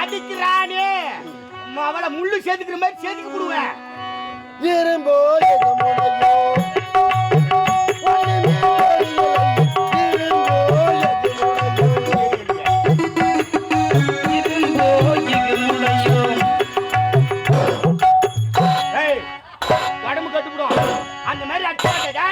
அடிக்கிறானே. அவளை முள்ளு செதுக்குற மாதிரி செதுக்கி விடுவேன் இரும்போ கட்டுப்படும். அந்த மாதிரி அடிச்சாட்டே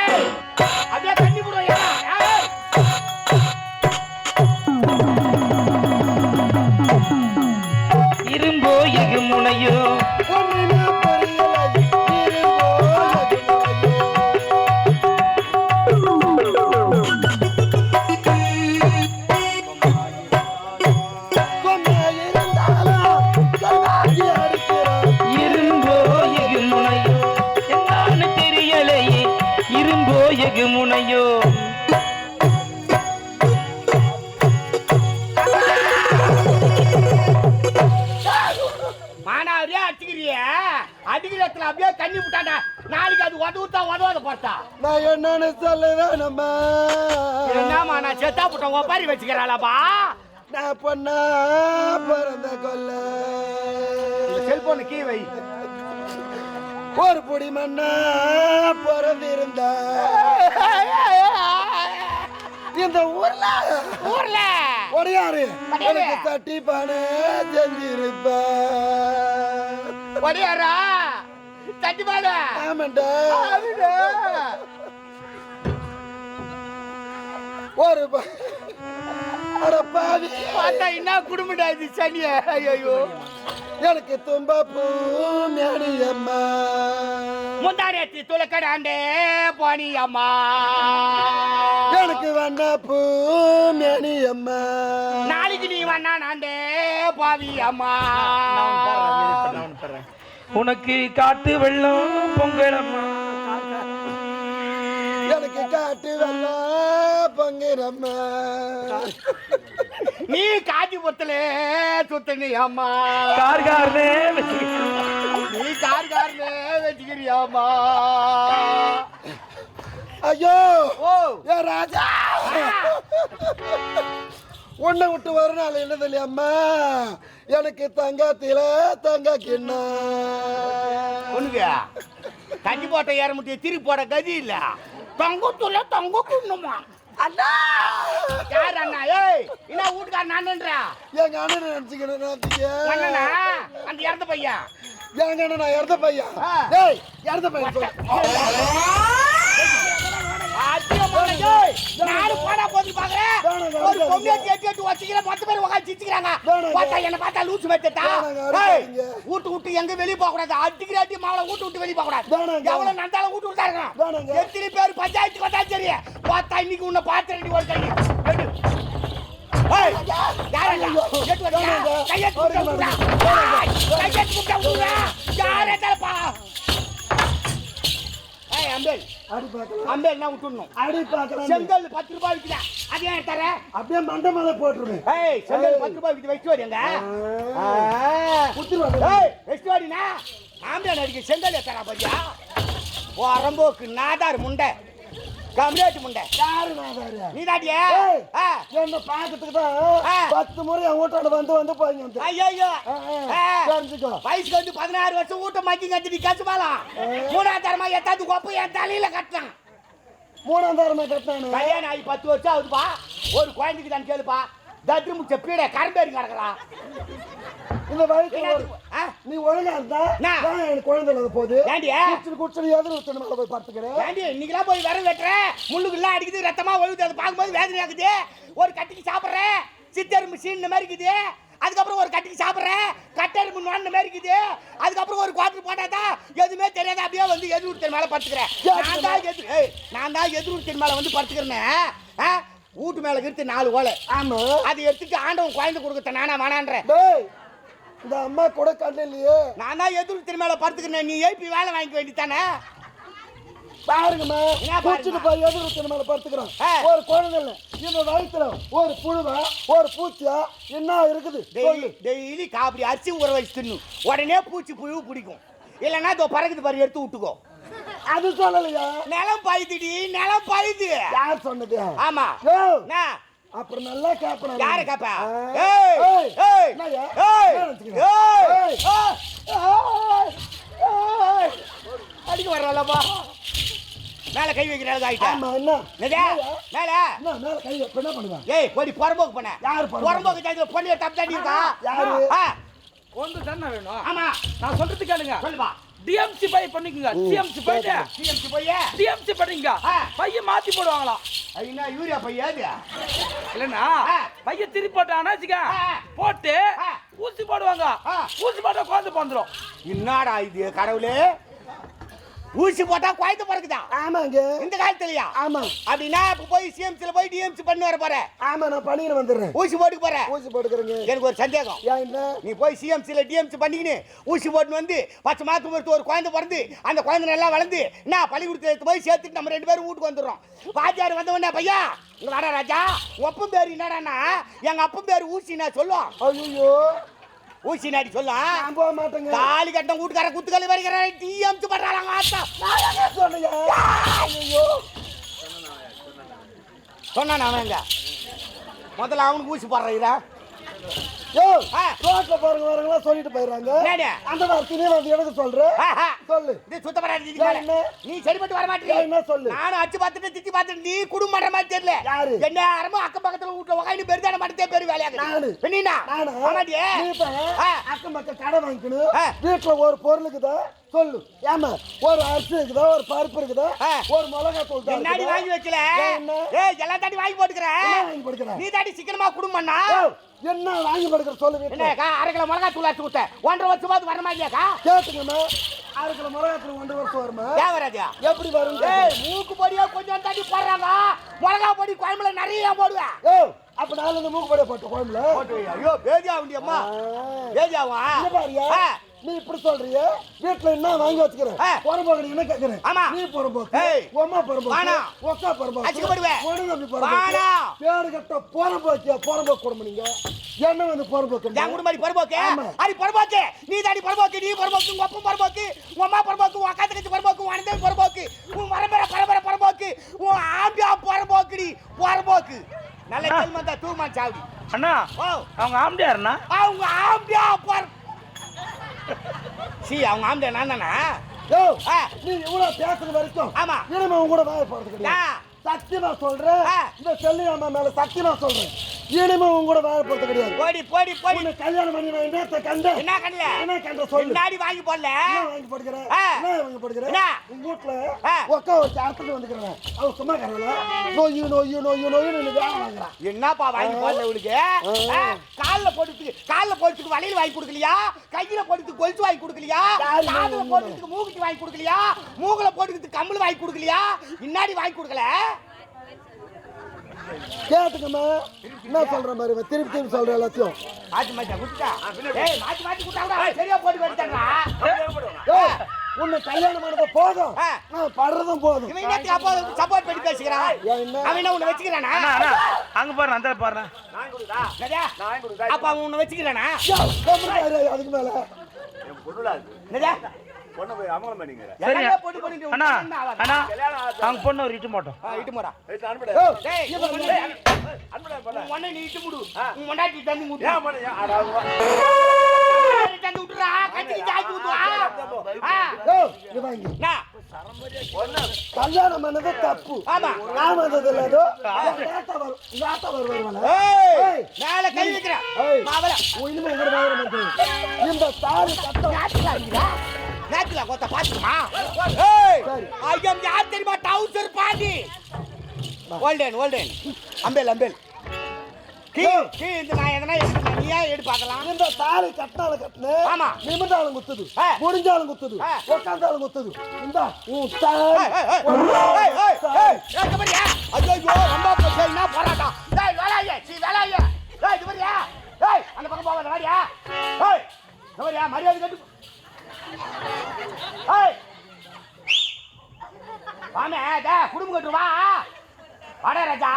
நான் என்னன்னு சொல்ல வேணுமா என்னம்மா நான் செத்தா புட்டேன் ஒப்பாரி வச்சுக்கிறாளாப்பா? நான் பொண்ணா பிறந்த கொல்ல. செல்போனு கீ வை. ஒரு பொடி மண்ணா பிறந்திருந்த. இந்த ஊர்ல? ஊர்ல? ஒடையாரு. எனக்கு தட்டி பானை செஞ்சிருப்ப. ஒடியாரா தட்டி பாடு ஆமாண்டா ஒரு பாவி பார்த்தா என்ன குடும்படா இது சனிய ஐயோ எனக்கு தும்ப பூ மேனியம்மா முந்தாரத்தி துளக்கடாண்டே போனி அம்மா எனக்கு வண்ண பூ மேனியம்மா நாளைக்கு நீ வண்ணா நாண்டே பாவி அம்மா உனக்கு காட்டு வெள்ளம் பொங்கலம்மா. எனக்கு காட்டு வெள்ளம் பொங்கிரம்மா நீ காஞ்சிபுரத்துல சுத்தனி அம்மா கார்காரனே நீ கார்காரல வச்சுக்கிறியா அம்மா ஐயோ ஓ. ஏ ராஜா. உன்னை விட்டு வர நாள் என்ன தெரியாமா எனக்கு தங்கத்தில தங்க கிண்ணா தண்ணி போட்ட ஏற முடியும் திருப்பி போட கதி இல்ல. தங்கத்துல தங்க குண்ணுமா. அண்ணா! யார் அண்ணா? ஏய் என்ன வீட்டுக்கார நானுன்றா எங்க அண்ணன் நினைச்சுக்கணும் அண்ணனா? நினைச்சுக்க அந்த இறந்த பையன். எங்க அண்ணன்? நான் இறந்த பையன். ஆ. ஏய் இறந்த பையன் சொல்லு. அத்தியமான ஏய் நானு போடா போது பாக்குறேன் ஒரு. பொம்மையை கேட்டு கேட்டு வச்சிக்கிற பத்து பேர் உட்காந்து சிரிச்சுக்கிறாங்க. பார்த்தா என்ன பார்த்தா லூசு வச்சுட்டா. வீட்டு விட்டு எங்க வெளிய போக கூடாது அடிக்கிற அடி மாவளை வீட்டு விட்டு வெளிய போக கூடாது. எவ்வளவு நந்தாலும் வீட்டு விட்டா இருக்கணும். எத்தனை பேர் பஞ்சாயத்துக்கு வந்தா சரி பார்த்தா இன்னைக்கு உன்னை பார்த்து ஒரு கை எடு. ஏய், யாரடா? எட்டு வரியா? வேணாங்க. கையெழுத்து கையெழுத்து ஏய், அம்பேல். அம்பேல் அடி பார்க்கலாம் செங்கல் பத்து ரூபாய் விற்குதா அது ஏன் தர? அப்படியே மண்டை மேல போட்டுருவேன் ஏய் செங்கல் பத்து ரூபாய் விற்று வச்சு வரீங்க குத்துருவாங்க ஏய் வெச்சு வாடினா. ஆம்பளை அடிக்க செங்கல் எத்தரா பத்தியா? வரம்போக்கு நாதார் முண்டை. கம்லேட்டு முண்டை. யாரு நாதாரு நீ தாட்டியே என்ன பாக்கிறதுக்கு ஆ. தான் பத்து முறை என் வீட்டாண்ட வந்து வந்து போய் வந்து. ஐயோ. தெரிஞ்சுக்கோ. வயசுக்கு வந்து பதினாறு வருஷம் வீட்டை மக்கி கட்டி நீ மூணாவது தரமா எத்தாந்து கொப்பை என் தலையில கட்டினான். மூணாம் தரமா கட்டினானு? கல்யாணம் ஆகி பத்து வருஷம் ஆகுதுப்பா. ஒரு குழந்தைக்கு தான் கேளுப்பா. தத்ரு முச்ச பீட கரம்பேறி கிடக்குறான் இந்த ஆ? நீ ஒழுங்கா இருந்தா? நான் எனக்கு குழந்தை இல்லாத போது? குடிச்சு குடிச்சு எதிர் மேல போய் பார்த்துக்கிறேன். ஏண்டி இன்னைக்கெல்லாம் போய் விரல் வெட்டுறேன் முள்ளுக்குலாம் அடிக்குது ரத்தமா ஒழுகுது அதை பார்க்கும்போது வேதனை ஆகுது ஒரு கட்டிக்கு சாப்பிட்றேன் சித்தரும்பு சீன் மாதிரி இருக்குது. அதுக்கப்புறம் ஒரு கட்டிக்கு சாப்பிட்றேன் கட்டெரும்பு நோண்ட மாதிரி இருக்குது. அதுக்கப்புறம் ஒரு குவாட்டர் போட்டாதான் எதுவுமே தெரியாத அப்படியே வந்து எதிர்வுத்தன் மேலே படுத்துக்கிறேன். நான் தான் எதிர் நான் தான் எதிர்வுத்தன் மேலே வந்து படுத்துக்கிறேன்னு ஆ? வீட்டு மேலே இருந்து நாலு ஓலை. ஆமா. அதை எடுத்துட்டு ஆண்டவன் குழந்தை கொடுக்கத்த நானா வேணான்றேன். இந்த அம்மா கூட இல்லையே. நான் தான் எதிர்வுத்தன் மேலே படுத்துக்கிறேன் நீ ஏப்பி வேலை வாங்கிக்க வேண்டியதானே பாருங்கம்மா? குடிச்சிட்டு போய் எதிர் ஊத்தணும் மேல படுத்துக்கிறோம். ஒரு குழந்தை இல்லை இந்த ஒரு புழுவா ஒரு பூச்சியா என்ன இருக்குது? டெய்லி காப்பி அரிசி ஊற வச்சு தின்னும் உடனே பூச்சி புழு பிடிக்கும். இல்லைன்னா இதோ பறக்குது பாரு எடுத்து விட்டுக்கோ. அது சொல்லலையா. நிலம் பழுதுடி நிலம் பழுது யார் சொன்னது? ஆமா. அப்புறம் நல்லா கேப்பேன் யாரை கேப்ப. அடிக்க வர்றலப்பா மேல கை வைக்கிற ஆயிட்டா. என்ன? மேல? என்ன மேல கை வைப்ப என்ன பண்ணுவேன் ஏய் போடி புறம்போக்கு பண்ண. யாரு புறம்போக்கு? புறம்போக்கு ஜாதி பொண்ணு தப்பு தாண்டி இருக்கா? யாரு? ஆ, ஒன்று தானே வேணும்? ஆமா. நான் சொல்றது கேளுங்க. சொல்லுப்பா. டிஎம்சி பை பண்ணிக்கோங்க. டிஎம்சி போயிட்டு சிஎம்சி போய் டிஎம்சி பண்ணிங்க ஆ. பையன் மாத்தி போடுவாங்களாம் என்ன யூரியா பையா ஆ. பையன் திருப்பி போட்டானா வச்சுக்க. ஆ. போட்டு ஆ. ஊசி போடுவாங்க. ஆ. ஊசி போட்டா குழந்தை பிறந்துரும். என்னடா இது கடவுளே? ஊசி போட்டா குழந்தை பிறக்குதா? ஆமாங்க. இந்த காலத்துலயா? ஆமா. அப்படின்னா இப்ப போய் சிஎம்சில போய் டிஎம்சி பண்ணி வர போற. ஆமா நான் பண்ணிட்டு வந்துடுறேன். ஊசி போட்டுக்கு போற. ஊசி போட்டுக்கிறேங்க. எனக்கு ஒரு சந்தேகம். நீ போய் சிஎம்சியில் டிஎம்சி பண்ணிக்கின்னு ஊசி போட்டுன்னு வந்து பத்து மாதத்துக்கு பொறுத்து ஒரு குழந்தை பிறந்து அந்த குழந்தை நல்லா வளர்ந்து நான் பள்ளிக்கூடத்தில் போய் சேர்த்துட்டு நம்ம ரெண்டு பேரும் வீட்டுக்கு வந்துடுறோம். வாத்தியார் வந்த உடனே பையா இங்க வர ராஜா. ஒப்பம் பேர் என்னடான்னா எங்க அப்பன் பேர் ஊசி நான் சொல்லுவோம் ஐயோ ஊசி நாடி சொல்லும் நான் போக மாட்டேங்க. தாலி கட்டம் வீட்டுக்கார குத்துக்கல் வரைக்கிற டிஎம்சி பண்றாங்க ஆத்தா சொன்னான் அவன் முதல்ல அவனுக்கு ஊசி ஆ. ரோட்ல போறவங்க வரவங்க சொல்லிட்டு போயிடுறாங்க? அந்த வார்த்தையிலே வந்து எனக்கு சொல்ற சொல்லு மேல. என்ன? நீ சரிப்பட்டு வர என்ன சொல்லு நானும் அச்சு பார்த்துட்டு திட்டி பார்த்துட்டு நீ குடும்பம் மாதிரி தெரியல யாரு? என்ன நேரமும் அக்கம் பக்கத்துல வீட்டுல உட்காந்து பெருதான மாட்டே பெரு வேலையாகுது நானு. நானா? நீ ஆ. அக்கம் பக்கம் கடை வாங்கிக்கணும். வீட்டுல ஒரு பொருள் இருக்குதா சொல்லு. ஏமா ஒரு அரிசி இருக்குதா ஒரு பருப்பு இருக்குதா. ஒரு மிளகா தூள் இருக்குதா? வாங்கி என்ன? ஏய் எல்லா தாண்டி வாங்கி போட்டுக்கிற? என்ன வாங்கி படுக்கிற நீ தாண்டி சிக்கனமா குடும்பம்னா என்ன வாங்கி படுக்கிற சொல்லு என்னக்கா அரை கிலோ மிளகா தூள் அரைச்சு கொடுத்த ஒன்றரை வருஷமாவது வர மாதிரியாக்கா கேட்டுக்கம்மா. அரை கிலோ மிளகா தூள் ஒன்றரை வருஷம் வருமா? தேவராஜா எப்படி வரும் ஏய் மூக்கு பொடியா கொஞ்சம் தாண்டி போடுறாங்க. மிளகா பொடி குழம்புல நிறைய போடுவேன் யோ அப்ப நாலு இந்த மூக்கு படைய போட்ட குழம்புல. ஐயோ பேஜா உண்டியம்மா பேஜாவா பாருயா. நீ இப்படி சொல்றிய? வீட்டுல என்ன வாங்கி வச்சுக்கிறேன். புறம்போக்கு என்ன கேக்குறேன் ஆமா. நீ புறம்போக்கு. உம்மா புறம்போக்கு. ஒக்கா புறம்போக்கு. ஒண்ணு தம்பி புறம்போக்கு. பேரு கட்ட புறம்போக்கு புறம்போக்கு குடும்பம் நீங்க. என்ன வந்து புறம்போக்கு என் குடும்பம் பரம்போக்கு ஆமா. அது பரம்போக்கு நீ தாடி பரம்போக்கு நீ பரம்போக்கு உங்க அப்பன் பரம்போக்கு உங்க அம்மா பரம்போக்கு உன் அக்கா தங்கச்சி உன் அண்ணன் பரம்போக்கு உன் பரம்பரை பரம்போக்கு உன் ஆம்பியா பரம்போக்கு நீ பரம்போக்கு நல்ல கேள்வி தான் தூமான் சாவடி. அண்ணா ஓ. அவங்க ஆம்படியாருண்ணா அவங்க ஆம்பியா பர சி அவங்க ஆம்பியா நான் தானா யோ. நீ இவ்வளவு பேசுற வரைக்கும் ஆமா. இனிமே உன் கூட வாய போறது கிடையாது. சத்தியமா சொல்றேன். இந்த செல்லி அம்மா மேல சத்தியமா சொல்றேன் இனிமே உன் கூட வாய போறது கிடையாது. போடி போடி போடி. உன்னை கல்யாணம் பண்ணி நான் என்னத்த கண்டேன். என்ன கண்ணல என்ன கண்ட சொல்லு. முன்னாடி வாங்கி போடல. என்ன வாங்கி படுக்கிறேன் ஆ. என்ன வாங்கி படுக்கிறேன் என்ன? உங்க வீட்டுல ஆ. உக்கா வச்சு அறுத்துட்டு வந்துக்கிறேன் அவன் சும்மா கரல நோய் நோய் நோய் நோய் நீ வேலை வாங்குறான். என்னப்பா வாங்கி போடல இவளுக்கு? கால்ல போட்டுட்டு கால்ல போட்டுட்டு வளையல் வாங்கி கொடுக்கலையா? கையில போட்டுட்டு கொலுசு வாங்கி கொடுக்கலையா? காதுல போட்டுட்டு மூக்குத்தி வாங்கி கொடுக்கலையா? மூக்குல போட்டுக்கிட்டு கம்மல் வாங்கி கொடுக்கலையா? இன்னாடி வாங்கி கொடுக்கல? கேட்டுக்கம்மா என்ன சொல்ற மாதிரி திருப்பி திருப்பி சொல்ற எல்லாத்தையும். உன்னை கல்யாணம் பண்ணது போதும். நான் படுறதும் போதும். சப்போர்ட் பண்ணி என்ன? அவன் உன்னை வச்சுக்கிறானா? அண்ணா அண்ணா அங்க பாரு அந்த பாரு? அப்ப அவன் உன்னை வச்சுக்கிறானா? யா, கம்முனு அதுக்கு மேல என்னதா? சரியா எல்லாமே போட்டு பண்ணிட்டு அண்ணா? அண்ணா அவங்க பொண்ணு ஒரு இட்டு மாட்டோம் இட்டு டேய், நீ இட்டு முடு. உன் மொண்டாட்டி தண்ணி முடு. தண்ணி விட்டுறா, கத்திக்கு சாய்ச்சி ஊத்துவா. ஆ, ஏய், இங்க வாங்க. என்ன? கல்யாணம் பண்ணது தப்பு. ஆமா. நான் வந்தது இல்லதோ வருவாங்க. மேல. கை வைக்கிறேன். இனிமே இந்த தாலி நேத்துல கொத்த? ஏய். I am யார் தெரியுமா? Trouser பாண்டி. Holden, Holden. அம்பேல், அம்பேல். கீ, கீ, இந்த நான் எதனா எடுக்கிறேன். நீயே எடு பார்க்கலாம். இந்த தாலி கட்டினால கட்டின ஆமா. நிமிந்தாலும் குத்துது. முடிஞ்சாலும் குத்துது. உட்காந்தாலும் குத்துது இந்த உன் தாலி? ஐயையோ, ரொம்ப பிரச்சனை, போராட்டம்? வேலாயே, சீ, வேலாயே. ஏய், இது பாரியா? ஏய், அந்த பக்கம் போகாத, வாடியா. பாரியா, மரியாதை கட்டு. ஏய். வாமே, டே, குடும்பம் கட்டு வா. வாடா, ராஜா.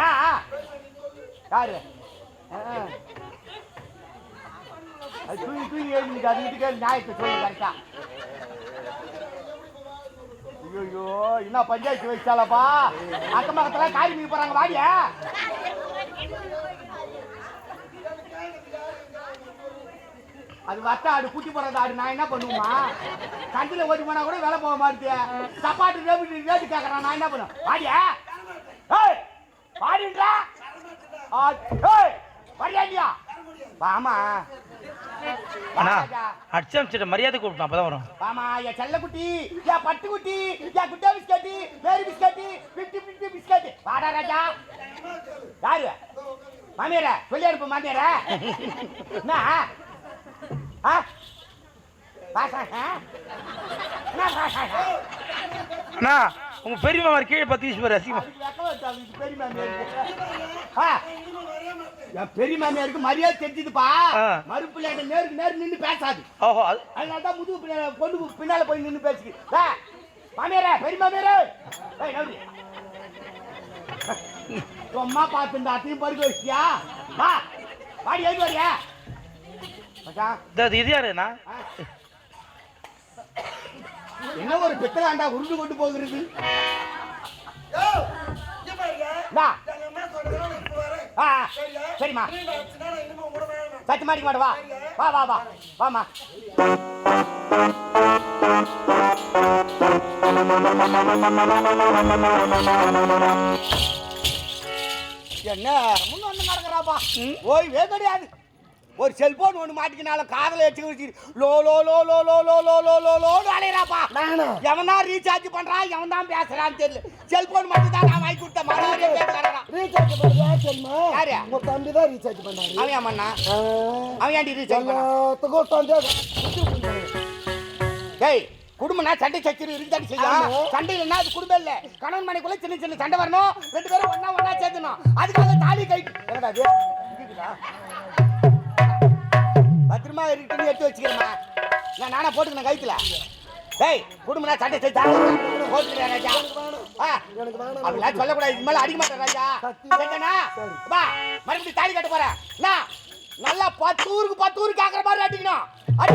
ஏன்? யாரு? ஆ. அது தூங்கி தூங்கி எழுந்துக்கு அது வீட்டுக்கு நியாயத்தை சொல்லு கரெக்டா ஐயோ என்ன பஞ்சாயத்து வச்சாலப்பா அக்கம் பக்கத்துல காரி மீன் போறாங்க வாடியா அது வத்த ஆடு குட்டி போடுறது ஆடு நான் என்ன பண்ணுமா கண்டில ஓட்டி போனா கூட வேலை போக மாட்டேன் சப்பாட்டு ரேட்டு ரேட்டு கேட்கறான் நான் என்ன பண்ணுவேன்? பாடியா ஏய் பாடின்றா ஆ, ஏய் இல்லையா? வாமா. அண்ணா. அடிச்சு அமிச்சிட்ட மரியாதை கூப்பிட்டோம் அப்பதான் வரும். வாமா என் செல்ல குட்டி என் பட்டு குட்டி என் குட்டா பிஸ்கட்டி மேரி பிஸ்கட்டி பிப்டி பிப்டி பிஸ்கட்டி. வாடா ராஜா. யாரு? மாமியார? சொல்லி அனுப்பு மாமியார. என்ன? அண்ணா உங்க பெரியமா மாதிரி கீழே பத்து ஈஸ்வர அசிமா என் பெரியமாமியாருக்கு மரியாதை தெரிஞ்சதுப்பா. மறுப்புள்ள நேருக்கு நேரம் நின்று பேசாது. ஓஹோ அதனால தான் முதுகு பின்னால பொண்ணுக்கு பின்னால போய் நின்று பேசுது மாமியாரே பெரியமாமியாரே சும்மா பார்த்து இந்த அத்தையும் படுக்க வச்சியா வா. வாடி எழுதி வரியா? இது இது யாருண்ணா என்ன ஒரு பித்தலாண்டா உருண்டு கொண்டு போகிறது? சரிம்மா. சத்து மாடிக்க மாட்டேன் வா. வா வா வா. வாமா என்ன முன்ன வந்து நடக்கிறாப்பா ஓய்வே கிடையாது ஒரு செல்போன் ஒன்று மாட்டிக்கினால காதல வச்சு வச்சு லோ லோ லோ லோ லோ லோ லோ லோ லோ லோன்னு அலையிறாப்பா. நானா? எவன் தான் ரீசார்ஜ் பண்றான் எவன் தான் பேசுறான்னு தெரியல. செல்போன் மட்டும் தான் நான் வாங்கி கொடுத்த மறுபடியே பேசுறான் ரீசார்ஜ் யார் தெரியுமா? யாரு? உங்க தம்பி தான் ரீசார்ஜ் பண்ணாரு. அவன் ஏமாண்ணா அவன் ஏன்டி ரீசார்ஜ் பண்ணான் டேய் குடும்பம்னா சண்டை சச்சரவு இருக்குதாடி செய்யும். சண்டை இல்லைன்னா அது குடும்பம் இல்ல. கணவன் மனைக்குள்ள சின்ன சின்ன சண்டை வரணும் ரெண்டு பேரும் ஒண்ணா ஒண்ணா சேர்த்துணும் அதுக்காக தாலி கை என்னடா அது இருக்குன்னு எடுத்து வச்சுக்கிறேம்மா. நான் நானா போட்டுக்கிறேன் கைத்துல டேய் குடும்பம்னா சண்டை சட்டை போட்டுக்கிறேன் ராஜா. ஆ எனக்கு அப்படிலாம் சொல்லக்கூடாது. இது மேலே அடிக்க மாட்டேன் ராஜா. சத்தியமா? வா மறுபடியும் தாலி கட்ட போறேன். நான் நல்லா பத்து ஊருக்கு பத்து ஊருக்கு ஆக்குற மாதிரி அடிக்கணும் அடி